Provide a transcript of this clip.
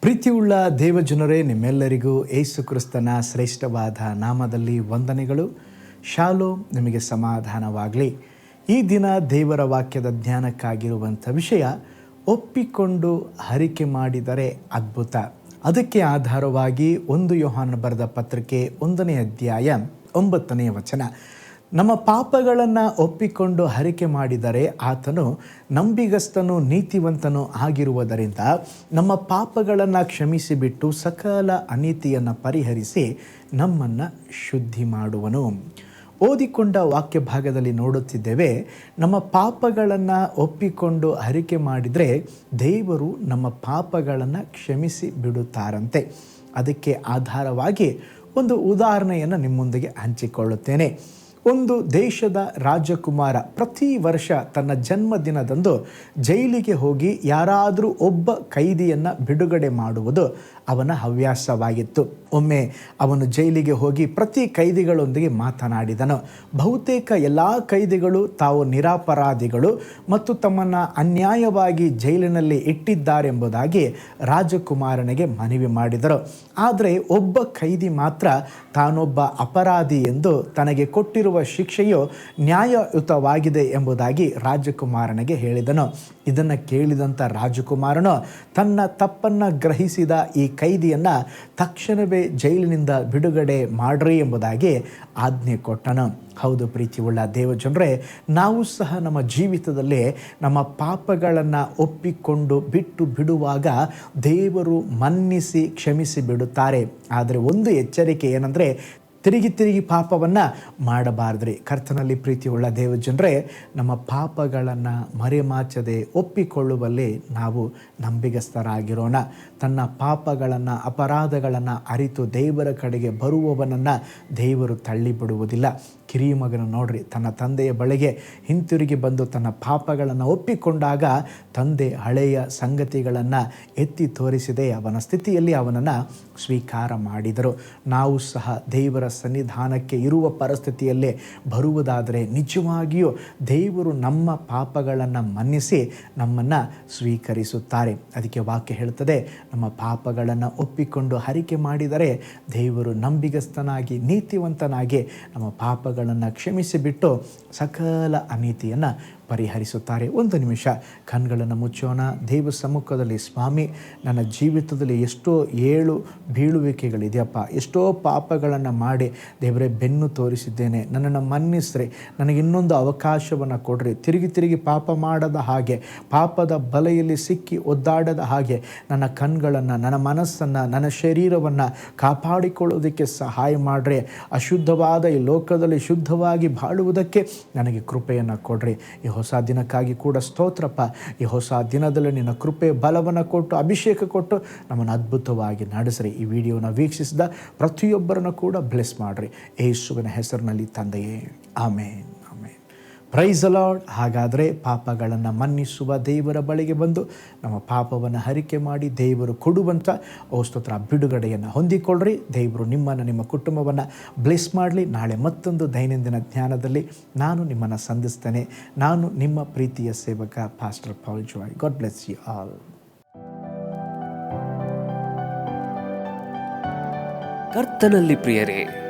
ಪ್ರೀತಿಯುಳ್ಳ ದೇವಜನರೇ, ನಿಮ್ಮೆಲ್ಲರಿಗೂ ಏಸು ಕ್ರಿಸ್ತನ ಶ್ರೇಷ್ಠವಾದ ನಾಮದಲ್ಲಿ ವಂದನೆಗಳು. ಶಾಲೋ ನಿಮಗೆ ಸಮಾಧಾನವಾಗಲಿ. ಈ ದಿನ ದೇವರ ವಾಕ್ಯದ ಜ್ಞಾನಕ್ಕಾಗಿರುವಂಥ ವಿಷಯ, ಒಪ್ಪಿಕೊಂಡು ಹರಿಕೆ ಮಾಡಿದರೆ ಅದ್ಭುತ. ಅದಕ್ಕೆ ಆಧಾರವಾಗಿ ಒಂದು ಯೋಹಾನ ಬರೆದ ಪತ್ರಿಕೆ ಒಂದನೇ ಅಧ್ಯಾಯ ಒಂಬತ್ತನೆಯ ವಚನ. ನಮ್ಮ ಪಾಪಗಳನ್ನು ಒಪ್ಪಿಕೊಂಡು ಹರಿಕೆ ಮಾಡಿದರೆ ಆತನು ನಂಬಿಗಸ್ತನು ನೀತಿವಂತನು ಆಗಿರುವುದರಿಂದ ನಮ್ಮ ಪಾಪಗಳನ್ನು ಕ್ಷಮಿಸಿಬಿಟ್ಟು ಸಕಲ ಅನೀತಿಯನ್ನು ಪರಿಹರಿಸಿ ನಮ್ಮನ್ನು ಶುದ್ಧಿ ಮಾಡುವನು. ಓದಿಕೊಂಡ ವಾಕ್ಯ ಭಾಗದಲ್ಲಿ ನೋಡುತ್ತಿದ್ದೇವೆ, ನಮ್ಮ ಪಾಪಗಳನ್ನು ಒಪ್ಪಿಕೊಂಡು ಹರಿಕೆ ಮಾಡಿದರೆ ದೇವರು ನಮ್ಮ ಪಾಪಗಳನ್ನು ಕ್ಷಮಿಸಿ ಬಿಡುತ್ತಾರಂತೆ. ಅದಕ್ಕೆ ಆಧಾರವಾಗಿ ಒಂದು ಉದಾಹರಣೆಯನ್ನು ನಿಮ್ಮೊಂದಿಗೆ ಹಂಚಿಕೊಳ್ಳುತ್ತೇನೆ. ಒಂದು ದೇಶದ ರಾಜಕುಮಾರ ಪ್ರತಿ ವರ್ಷ ತನ್ನ ಜನ್ಮದಿನದಂದು ಜೈಲಿಗೆ ಹೋಗಿ ಯಾರಾದರೂ ಒಬ್ಬ ಕೈದಿಯನ್ನು ಬಿಡುಗಡೆ ಮಾಡುವುದು ಅವನ ಹವ್ಯಾಸವಾಗಿತ್ತು. ಒಮ್ಮೆ ಅವನು ಜೈಲಿಗೆ ಹೋಗಿ ಪ್ರತಿ ಕೈದಿಗಳೊಂದಿಗೆ ಮಾತನಾಡಿದನು. ಬಹುತೇಕ ಎಲ್ಲ ಕೈದಿಗಳು ತಾವು ನಿರಾಪರಾಧಿಗಳು ಮತ್ತು ತಮ್ಮನ್ನು ಅನ್ಯಾಯವಾಗಿ ಜೈಲಿನಲ್ಲಿ ಇಟ್ಟಿದ್ದಾರೆಂಬುದಾಗಿ ರಾಜಕುಮಾರನಿಗೆ ಮನವಿ ಮಾಡಿದರು. ಆದರೆ ಒಬ್ಬ ಕೈದಿ ಮಾತ್ರ ತಾನೊಬ್ಬ ಅಪರಾಧಿ ಎಂದು ತನಗೆ ಕೊಟ್ಟಿರುವ ಶಿಕ್ಷೆಯು ನ್ಯಾಯಯುತವಾಗಿದೆ ಎಂಬುದಾಗಿ ರಾಜಕುಮಾರನಿಗೆ ಹೇಳಿದನು. ಇದನ್ನು ಕೇಳಿದಂಥ ರಾಜಕುಮಾರನು ತನ್ನ ತಪ್ಪನ್ನು ಗ್ರಹಿಸಿದ ಈ ಕೈದಿಯನ್ನು ತಕ್ಷಣವೇ ಜೈಲಿನಿಂದ ಬಿಡುಗಡೆ ಮಾಡ್ರಿ ಎಂಬುದಾಗಿ ಆಜ್ಞೆ ಕೊಟ್ಟನು. ಹೌದು ಪ್ರೀತಿಯುಳ್ಳ ದೇವಜನರೇ, ನಾವು ಸಹ ನಮ್ಮ ಜೀವಿತದಲ್ಲಿ ನಮ್ಮ ಪಾಪಗಳನ್ನು ಒಪ್ಪಿಕೊಂಡು ಬಿಟ್ಟು ಬಿಡುವಾಗ ದೇವರು ಮನ್ನಿಸಿ ಕ್ಷಮಿಸಿ ಬಿಡುತ್ತಾರೆ. ಆದರೆ ಒಂದು ಎಚ್ಚರಿಕೆ ಏನಂದರೆ ತಿರುಗಿ ತಿರುಗಿ ಪಾಪವನ್ನು ಮಾಡಬಾರ್ದ್ರಿ. ಕರ್ತನಲ್ಲಿ ಪ್ರೀತಿಯುಳ್ಳ ದೇವಜನರೇ ನಮ್ಮ ಪಾಪಗಳನ್ನು ಮರೆಮಾಚದೆ ಒಪ್ಪಿಕೊಳ್ಳುವಲ್ಲಿ ನಾವು ನಂಬಿಗಸ್ಥರಾಗಿರೋಣ. ತನ್ನ ಪಾಪಗಳನ್ನು, ಅಪರಾಧಗಳನ್ನು ಅರಿತು ದೇವರ ಕಡೆಗೆ ಬರುವವನನ್ನು ದೇವರು ತಳ್ಳಿಬಿಡುವುದಿಲ್ಲ. ಕಿರಿಯ ಮಗನ ನೋಡ್ರಿ, ತನ್ನ ತಂದೆಯ ಬಳಿಗೆ ಹಿಂತಿರುಗಿ ಬಂದು ತನ್ನ ಪಾಪಗಳನ್ನು ಒಪ್ಪಿಕೊಂಡಾಗ ತಂದೆ ಹಳೆಯ ಸಂಗತಿಗಳನ್ನು ಎತ್ತಿ ತೋರಿಸಿದೆ ಅವನ ಸ್ಥಿತಿಯಲ್ಲಿ ಅವನನ್ನು ಸ್ವೀಕಾರ ಮಾಡಿದರು. ನಾವು ಸಹ ದೇವರ ಸನ್ನಿಧಾನಕ್ಕೆ ಇರುವ ಪರಿಸ್ಥಿತಿಯಲ್ಲೇ ಬರುವುದಾದರೆ ನಿಜವಾಗಿಯೂ ದೇವರು ನಮ್ಮ ಪಾಪಗಳನ್ನು ಮನ್ನಿಸಿ ನಮ್ಮನ್ನು ಸ್ವೀಕರಿಸುತ್ತಾರೆ. ಅದಕ್ಕೆ ವಾಕ್ಯ ಹೇಳ್ತದೆ, ನಮ್ಮ ಪಾಪಗಳನ್ನು ಒಪ್ಪಿಕೊಂಡು ಹರಿಕೆ ಮಾಡಿದರೆ ದೇವರು ನಂಬಿಗಸ್ತನಾಗಿ, ನೀತಿವಂತನಾಗಿ ನಮ್ಮ ಪಾಪಗಳನ್ನು ಕ್ಷಮಿಸಿಬಿಟ್ಟು ಸಕಲ ಅನೀತಿಯನ್ನು ಪರಿಹರಿಸುತ್ತಾರೆ. ಒಂದು ನಿಮಿಷ, ಕಣ್ಗಳನ್ನು ಮುಚ್ಚೋಣ. ದೇವ ಸಮ್ಮುಖದಲ್ಲಿ ಸ್ವಾಮಿ, ನನ್ನ ಜೀವಿತದಲ್ಲಿ ಎಷ್ಟೋ ಏಳು ಬೀಳುವಿಕೆಗಳಿದೆಯಪ್ಪ. ಎಷ್ಟೋ ಪಾಪಗಳನ್ನು ಮಾಡಿ ದೇವರೇ ಬೆನ್ನು ತೋರಿಸಿದ್ದೇನೆ. ನನ್ನನ್ನು ಮನ್ನಿಸ್ರಿ. ನನಗೆ ಇನ್ನೊಂದು ಅವಕಾಶವನ್ನು ಕೊಡ್ರಿ. ತಿರುಗಿ ತಿರುಗಿ ಪಾಪ ಮಾಡದ ಹಾಗೆ, ಪಾಪದ ಬಲೆಯಲ್ಲಿ ಸಿಕ್ಕಿ ಒದ್ದಾಡದ ಹಾಗೆ ನನ್ನ ಕಣ್ಗಳನ್ನು, ನನ್ನ ಮನಸ್ಸನ್ನು, ನನ್ನ ಶರೀರವನ್ನು ಕಾಪಾಡಿಕೊಳ್ಳೋದಕ್ಕೆ ಸಹಾಯ ಮಾಡ್ರಿ. ಅಶುದ್ಧವಾದ ಈ ಲೋಕದಲ್ಲಿ ಶುದ್ಧವಾಗಿ ಬಾಳುವುದಕ್ಕೆ ನನಗೆ ಕೃಪೆಯನ್ನು ಕೊಡ್ರಿ. ಈ ಹೊಸ ದಿನಕ್ಕಾಗಿ ಕೂಡ ಸ್ತೋತ್ರಪ್ಪ. ಈ ಹೊಸ ದಿನದಲ್ಲಿ ನಿನ್ನ ಕೃಪೆ, ಬಲವನ್ನು ಕೊಟ್ಟು, ಅಭಿಷೇಕ ಕೊಟ್ಟು ನಮ್ಮನ್ನು ಅದ್ಭುತವಾಗಿ ನಡೆಸ್ರಿ. ಈ ವಿಡಿಯೋನ ವೀಕ್ಷಿಸಿದ ಪ್ರತಿಯೊಬ್ಬರನ್ನು ಕೂಡ ಬ್ಲೆಸ್ ಮಾಡಿರಿ. ಯೇಸುವಿನ ಹೆಸರಿನಲ್ಲಿ ತಂದೆಯೇ. ಆಮೇಲೆ ಪ್ರೈಸ್ ಅಲಾಡ್ ಹಾಗಾದರೆ ಪಾಪಗಳನ್ನು ಮನ್ನಿಸುವ ದೇವರ ಬಳಿಗೆ ಬಂದು ನಮ್ಮ ಪಾಪವನ್ನು ಹರಿಕೆ ಮಾಡಿ ದೇವರು ಕೊಡುವಂಥ ಔಸ್ತೋತ್ರ ಬಿಡುಗಡೆಯನ್ನು ಹೊಂದಿಕೊಳ್ಳ್ರಿ. ದೇವರು ನಿಮ್ಮನ್ನು, ನಿಮ್ಮ ಕುಟುಂಬವನ್ನು ಬ್ಲೆಸ್ ಮಾಡಲಿ. ನಾಳೆ ಮತ್ತೊಂದು ದೈನಂದಿನ ಜ್ಞಾನದಲ್ಲಿ ನಾನು ನಿಮ್ಮನ್ನು ಸಂಧಿಸ್ತೇನೆ. ನಾನು ನಿಮ್ಮ ಪ್ರೀತಿಯ ಸೇವಕ pastor Paul Joy God bless you all ಕರ್ತನಲ್ಲಿ ಪ್ರಿಯರೇ